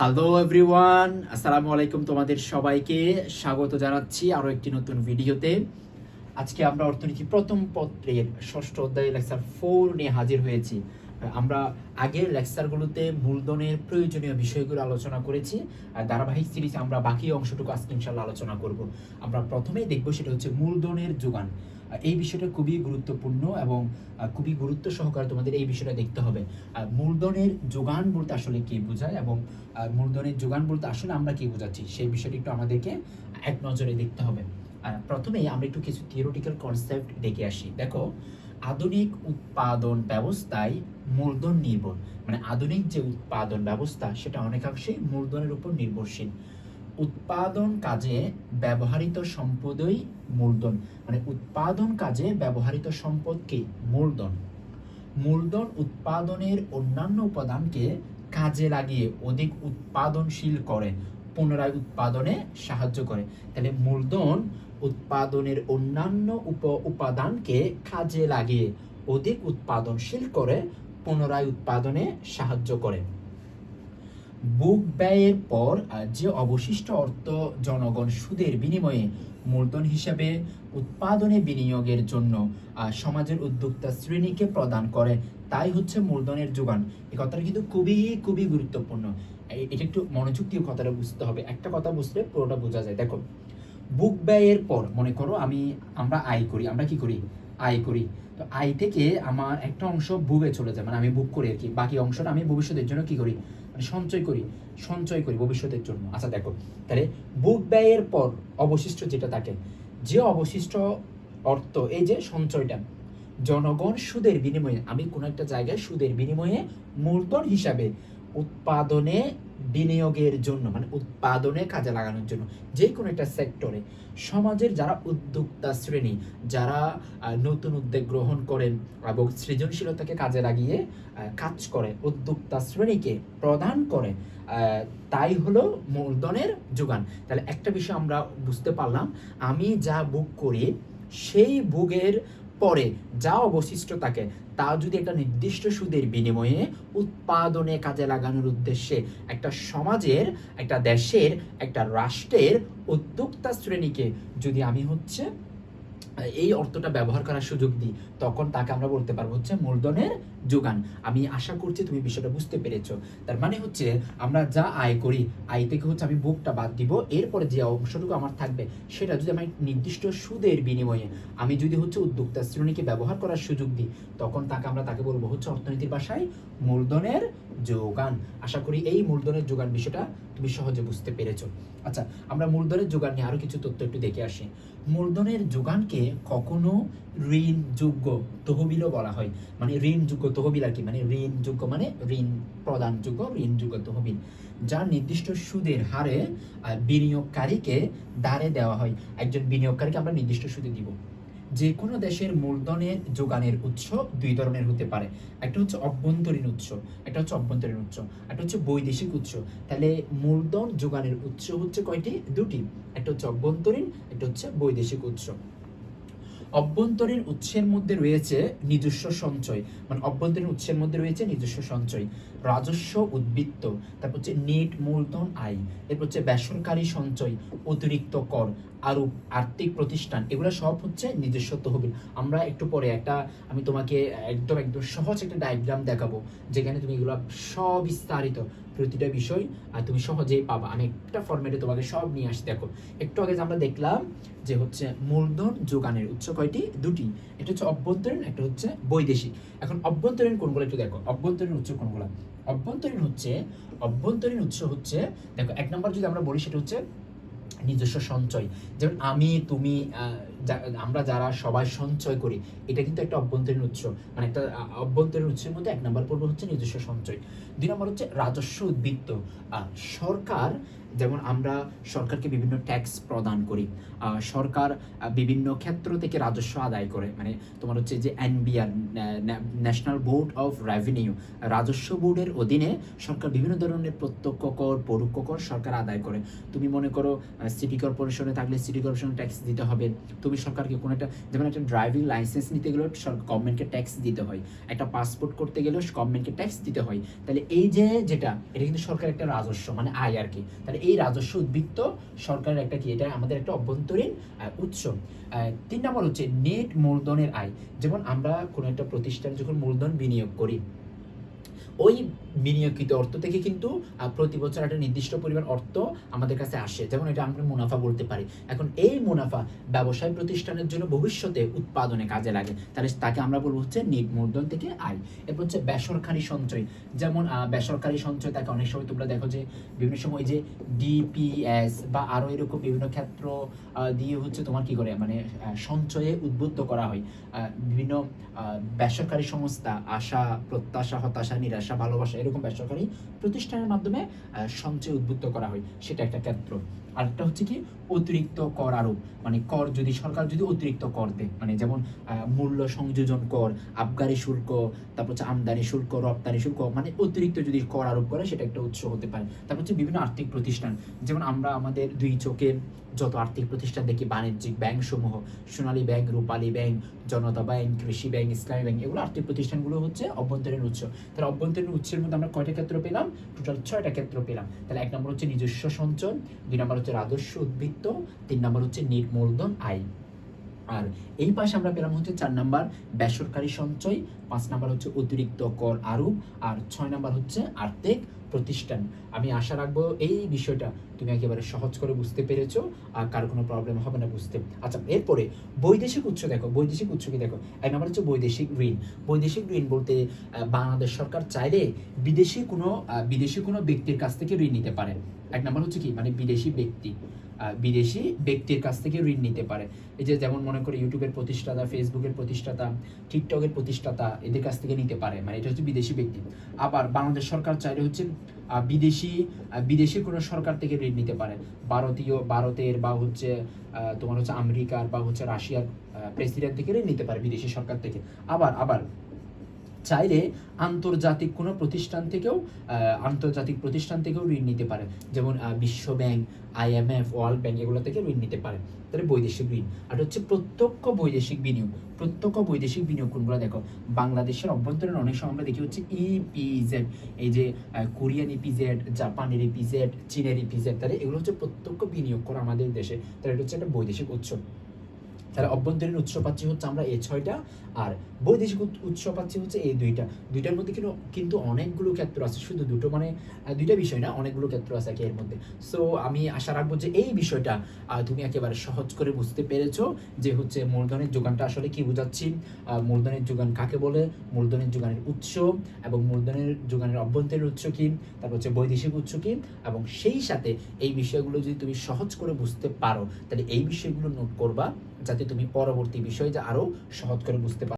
Hello everyone আসসালামু আলাইকুম তোমাদের সবাইকে। স্বাগত জানাচ্ছি আরও একটি নতুন ভিডিওতে। আজকে আমরা অর্থনীতি প্রথম পত্রের ষষ্ঠ অধ্যায় লেকচার ফোর নিয়ে হাজির হয়েছি। আমরা আগের লেকচারগুলোতে মূলধনের প্রয়োজনীয় বিষয়গুলো আলোচনা করেছি, আর ধারাবাহিক সিরিজ আমরা বাকি অংশটুকু আজকে ইনশাল্লাহ আলোচনা করব। আমরা প্রথমেই দেখব সেটা হচ্ছে মূলধনের যোগান। এই বিষয়টা খুবই গুরুত্বপূর্ণ এবং খুবই গুরুত্ব সহকারে তোমাদের এই বিষয়টা দেখতে হবে। আর মূলধনের যোগান বলতে আসলে কি বোঝায় এবং মূলধনের যোগান বলতে আসলে আমরা কি বোঝাচ্ছি সেই বিষয়টি একটু আমাদেরকে এক নজরে দেখতে হবে। আহ, প্রথমেই আমরা একটু কিছু থিওরিটিক্যাল কনসেপ্ট দেখে আসি। দেখো আধুনিক উৎপাদন ব্যবস্থায় মূলধন নির্ভর। মানে আধুনিক যে উৎপাদন ব্যবস্থা সেটা অনেকাংশেই মূলধনের উপর নির্ভরশীল। উৎপাদন কাজে ব্যবহৃত সম্পদই মূলধন। মানে উৎপাদন কাজে ব্যবহৃত সম্পদ কি? মূলধন। মূলধন উৎপাদনের অন্যান্য উপাদানকে কাজে লাগিয়ে অধিক উৎপাদনশীল করে, পুনরায় উৎপাদনে সাহায্য করে। তাহলে মূলধন উৎপাদনের অন্যান্য উপ উপাদানকে কাজে লাগিয়ে অধিক উৎপাদনশীল করে, পুনরায় উৎপাদনে সাহায্য করে। বুক ব্যয়ের পর যে অবশিষ্ট অর্থ জনগণ সুদের বিনিময়ে মূলধন হিসাবে উৎপাদনে বিনিয়োগের জন্য সমাজের উদ্যোক্তা শ্রেণীকে প্রদান করে, তাই হচ্ছে মূলধনের যোগান। এই কথাটা কিন্তু খুবই খুবই গুরুত্বপূর্ণ। এটা একটু মনোযোগ দিয়ে কথাটা বুঝতে হবে। একটা কথা বুঝলে পুরোটা বোঝা যায়। দেখো, বুক ব্যয়ের পর, মনে করো আমি, আমরা আয় করি, আমরা কি করি? আয় করি। তো আয় থেকে আমার একটা অংশ বুকে চলে যায়। মানে আমি বুক করি আর কি। বাকি অংশটা আমি ভবিষ্যতের জন্য কি করি? মানে সঞ্চয় করি সঞ্চয় করি ভবিষ্যতের জন্য। আচ্ছা দেখো, তাহলে বুক ব্যয়ের পর অবশিষ্ট যেটা থাকে, যে অবশিষ্ট অর্থ, এই যে সঞ্চয়টা, জনগণ সুদের বিনিময়ে, আমি কোনো একটা জায়গায় সুদের বিনিময়ে মূলধন হিসাবে উৎপাদনে বিনিয়োগের জন্য মানে উৎপাদনে কাজে লাগানোর জন্য যে কোনো একটা সেক্টরে সমাজের যারা উদ্যোক্তা শ্রেণি, যারা নতুন উদ্যোগ গ্রহণ করেন এবং সৃজনশীলতাকে কাজে লাগিয়ে কাজ করে, উদ্যোক্তা শ্রেণীকে প্রদান করে তাই হলো মূলধনের যোগান। তাহলে একটা বিষয় আমরা বুঝতে পারলাম, আমি যা বুক করি, সেই বুকের পরে যা অবশিষ্ট থাকে, তা যদি একটা নির্দিষ্ট সুদের বিনিময়ে উৎপাদনে কাজে লাগানোর উদ্দেশ্যে একটা সমাজের, একটা দেশের, একটা রাষ্ট্রের উদ্যোক্তা শ্রেণীকে যদি আমি হচ্ছে, এই অর্থটা ব্যবহার করার সুযোগ দিই, তখন তাকে আমরা বলতে পারব হচ্ছে মূলধনের যোগান। আমি আশা করছি তুমি বিষয়টা বুঝতে পেরেছ। তার মানে হচ্ছে, আমরা যা আয় করি, আয় থেকে হচ্ছে আমি বুকটা বাদ দিব। এরপরে যে অংশটুকু আমার থাকবে, সেটা যদি আমি নির্দিষ্ট সুদের বিনিময়ে, আমি যদি হচ্ছে উদ্যোক্তা শ্রেণীকে ব্যবহার করার সুযোগ দিই, তখন তাকে আমরা তাকে বলব হচ্ছে অর্থনীতির ভাষায় মূলধনের যোগান। আশা করি এই মূলধনের যোগান বিষয়টা তুমি সহজে বুঝতে পেরেছ। আচ্ছা আমরা মূলধনের যোগান নিয়ে আরও কিছু তথ্য একটু দেখে আসি। মূলধনের যোগানকে কখনো ঋণযোগ্য তহবিলও বলা হয়। মানে ঋণযোগ্য তহবিল আর কি মানে ঋণযোগ্য মানে ঋণ প্রদানযোগ্য ঋণযোগ্য তহবিল যা নির্দিষ্ট সুদের হারে বিনিয়োগকারীকে দাঁড়ে দেওয়া হয়। একজন বিনিয়োগকারীকে আমরা নির্দিষ্ট সুদে দিব। যে কোনো দেশের মূলধনের যোগানের উৎস দুই ধরনের হতে পারে। একটা হচ্ছে অভ্যন্তরীণ উৎস, একটা হচ্ছে অভ্যন্তরীণ উৎস, একটা হচ্ছে বৈদেশিক উৎস। তাহলে মূলধন যোগানের উৎস হচ্ছে কয়টি? দুটি। একটা হচ্ছে অভ্যন্তরীণ, একটা হচ্ছে বৈদেশিক উৎস। অভ্যন্তরীণ উৎসের মধ্যে রয়েছে নিজস্ব সঞ্চয়। মানে অভ্যন্তরীণ উৎসের মধ্যে রয়েছে নিজস্ব সঞ্চয়। রাজস্ব উদ্বৃত্ত, তারপর হচ্ছে নেট, মূলধন, আয়। এরপর হচ্ছে বেসরকারি সঞ্চয়, অতিরিক্ত কর। আরও আর্থিক প্রতিষ্ঠান, এগুলো সব হচ্ছে নিজস্ব তহবিল আমরা একটু পরে একটা, আমি তোমাকে একদম একদম সহজ একটা ডায়াগ্রাম দেখাবো, যেখানে তুমি এগুলো সবিস্তারিত প্রতিটা বিষয়, আর তুমি সহজেই পাবা। আমি একটা ফরম্যাটে তোমাকে সব নিয়ে আসি দেখো, একটু আগে আমরা দেখলাম যে হচ্ছে মূলধন যোগানের উৎস কয়টি? দুটি। এটা হচ্ছে অভ্যন্তরীণ, একটা হচ্ছে বৈদেশিক। এখন অভ্যন্তরীণ কোনগুলো একটু দেখো। অভ্যন্তরীণ উৎস কোনগুলো? অভ্যন্তরীণ হচ্ছে, অভ্যন্তরীণ উৎস হচ্ছে, দেখো, এক নম্বর যদি আমরা বলি, সেটা হচ্ছে নিজস্ব সঞ্চয়। যেমন আমি, তুমি আমরা যারা সবাই সঞ্চয় করি, এটা কিন্তু একটা অভ্যন্তরীণ উৎস। মানে একটা অভ্যন্তরীণ উৎসের মধ্যে এক নম্বর পর্ব হচ্ছে নিজস্ব সঞ্চয়। দুই নম্বর হচ্ছে রাজস্ব উদ্বৃত্ত। সরকার যেমন আমরা সরকারকে বিভিন্ন ট্যাক্স প্রদান করি সরকার বিভিন্ন ক্ষেত্র থেকে রাজস্ব আদায় করে। মানে তোমার হচ্ছে যে NBR national board of revenue রাজস্ব বোর্ডের অধীনে সরকার বিভিন্ন ধরনের প্রত্যক্ষ কর, পরোক্ষ কর সরকার আদায় করে। তুমি মনে করো সিটি কর্পোরেশনে থাকলে সিটি কর্পোরেশন ট্যাক্স দিতে হবে। তুমি সরকারকে কোনো একটা, যেমন একটা ড্রাইভিং লাইসেন্স নিতে গেলেও গভর্নমেন্টকে ট্যাক্স দিতে হয়। একটা পাসপোর্ট করতে গেলেও গভর্নমেন্টকে ট্যাক্স দিতে হয়। তাহলে এই যে যেটা, এটা কিন্তু সরকার একটা রাজস্ব মানে আয় আর কি তাহলে এই রাজস্ব উদ্বৃত্ত সরকারের একটা কি, এটা আমাদের একটা অভ্যন্তরীণ উৎস। তিন নম্বর হচ্ছে নেট মূলধনের আয়। যেমন আমরা কোনো একটা প্রতিষ্ঠানে যখন মূলধন বিনিয়োগ করি ওই বিনিয়োগকৃত অর্থ থেকে কিন্তু প্রতি বছর একটা নির্দিষ্ট পরিমাণ অর্থ আমাদের কাছে আসে। যেমন এটা আমরা মুনাফা বলতে পারি। এখন এই মুনাফা ব্যবসায় প্রতিষ্ঠানের জন্য ভবিষ্যতে উৎপাদনে কাজে লাগে। তাহলে তাকে আমরা বলব হচ্ছে নিট থেকে আয়। এরপর হচ্ছে বেসরকারি সঞ্চয়। যেমন বেসরকারি সঞ্চয় তাকে অনেক সময় তোমরা দেখো যে, বিভিন্ন সময় যে ডিপিএস বা আরও এরকম বিভিন্ন ক্ষেত্র দিয়ে হচ্ছে তোমার কি করে? মানে সঞ্চয়ে উদ্বুদ্ধ করা হয়। বিভিন্ন বেসরকারি সংস্থা আশা, প্রত্যাশা, হতাশা, নিরাশা ভালোবাসা এরকম বেসরকারি প্রতিষ্ঠানের মাধ্যমে সঞ্চয় উদ্বুদ্ধ করা হয়। সেটা একটা ক্ষেত্র আরেকটা হচ্ছে কি অতিরিক্ত কর আরোপ। মানে কর যদি সরকার যদি অতিরিক্ত কর দেয় মানে যেমন মূল্য সংযোজন কর, আবগারি শুল্ক, তারপর হচ্ছে আমদানি শুল্ক, রপ্তানি শুল্ক মানে অতিরিক্ত যদি কর আরোপ করে, সেটা একটা উৎস হতে পারে। তারপর হচ্ছে বিভিন্ন আর্থিক প্রতিষ্ঠান। যেমন আমরা আমাদের দুই চোখে যত আর্থিক প্রতিষ্ঠান দেখি, বাণিজ্যিক ব্যাংক সমূহ Sonali bank, Rupali bank, Janata bank, Krishi bank, Islami bank, এগুলো আর্থিক প্রতিষ্ঠানগুলো হচ্ছে অভ্যন্তরীণ উৎস। তাহলে অভ্যন্তরীণ উৎসের মধ্যে আমরা কয়টা ক্ষেত্র পেলাম? টোটাল ছয়টা ক্ষেত্র পেলাম। তাহলে এক নম্বর হচ্ছে নিজস্ব সঞ্চয়, দুই নম্বর রাজস্ব উদ্বৃত্ত তিন নম্বর হচ্ছে নির্মূলধন আয় আর এই পাশে আমরা পেলাম হচ্ছে চার নাম্বার, বেসরকারি সঞ্চয়, পাঁচ নাম্বার হচ্ছে অতিরিক্ত কর আরোপ, আর ছয় নাম্বার হচ্ছে আর্থিক প্রতিষ্ঠান। আমি আশা রাখব এই বিষয়টা তুমি একেবারে সহজ করে বুঝতে পেরেছ, আর কার কোনো প্রবলেম হবে না বুঝতে। আচ্ছা এরপরে বৈদেশিক উৎস দেখো, বৈদেশিক উৎস কি দেখো? এক নম্বর হচ্ছে বৈদেশিক ঋণ। বৈদেশিক ঋণ বলতে বাংলাদেশ সরকার চাইলে বিদেশি কোনো বিদেশি কোনো ব্যক্তির কাছ থেকে ঋণ নিতে পারে। এক নম্বর হচ্ছে কি? মানে বিদেশি ব্যক্তি। বিদেশি ব্যক্তির কাছ থেকে ঋণ নিতে পারে। এই যে যেমন মনে করি ইউটিউবের প্রতিষ্ঠাতা, ফেসবুকের প্রতিষ্ঠাতা, টিকটকের প্রতিষ্ঠাতা এদের কাছ থেকে নিতে পারে। মানে এটা হচ্ছে বিদেশি ব্যক্তি। আবার বাংলাদেশ সরকার চাইলে হচ্ছে বিদেশি বিদেশি কোনো সরকার থেকে ঋণ নিতে পারে। ভারতীয়, ভারতের বা হচ্ছে তোমার হচ্ছে আমেরিকার বা হচ্ছে রাশিয়ার প্রেসিডেন্ট থেকে ঋণ নিতে পারে বিদেশি সরকার থেকে। আবার আবার চাইলে আন্তর্জাতিক কোনো প্রতিষ্ঠান থেকেও আন্তর্জাতিক প্রতিষ্ঠান থেকেও ঋণ নিতে পারে। যেমন বিশ্ব ব্যাংক আইএমএফ ওয়ার্ল্ড ব্যাংক এগুলো থেকে ঋণ নিতে পারে। তাহলে বৈদেশিক ঋণ। আর হচ্ছে প্রত্যক্ষ বৈদেশিক বিনিয়োগ। প্রত্যক্ষ বৈদেশিক বিনিয়োগ কোনগুলো দেখো? বাংলাদেশের অভ্যন্তরীণ অনেক সময় আমরা দেখি হচ্ছে ইপিজেড এই যে কোরিয়ান ইপিজেড জাপানের ইপিজেড চীনের ইপিজেড তাহলে এগুলো হচ্ছে প্রত্যক্ষ বিনিয়োগ করা আমাদের দেশে। তাহলে এটা হচ্ছে একটা বৈদেশিক উৎস। তাহলে অভ্যন্তরীণ উৎস পাচ্ছি হচ্ছে আমরা এই ছয়টা, আর বৈদেশিক উৎ- উৎস পাচ্ছি হচ্ছে এই দুইটা। দুইটার মধ্যে কিন্তু কিন্তু অনেকগুলো ক্ষেত্র আছে। শুধু দুটো মানে দুইটা বিষয় না, অনেকগুলো ক্ষেত্র আছে এর মধ্যে। সো আমি আশা রাখব যে এই বিষয়টা তুমি একেবারে সহজ করে বুঝতে পেরেছ যে হচ্ছে মূলধনের যোগানটা আসলে কি বোঝাচ্ছি। মূলধনের যোগান কাকে বলে? মূলধনের যোগানের উৎস এবং মূলধনের যোগানের অভ্যন্তরীণ উৎস কি? তারপর হচ্ছে বৈদেশিক উৎস কি? এবং সেই সাথে এই বিষয়গুলো যদি তুমি সহজ করে বুঝতে পারো, তাহলে এই বিষয়গুলো নোট করবা। যাতে তুমি পরবর্তী বিষয় যা আরও সহজ করে বুঝতে পারো।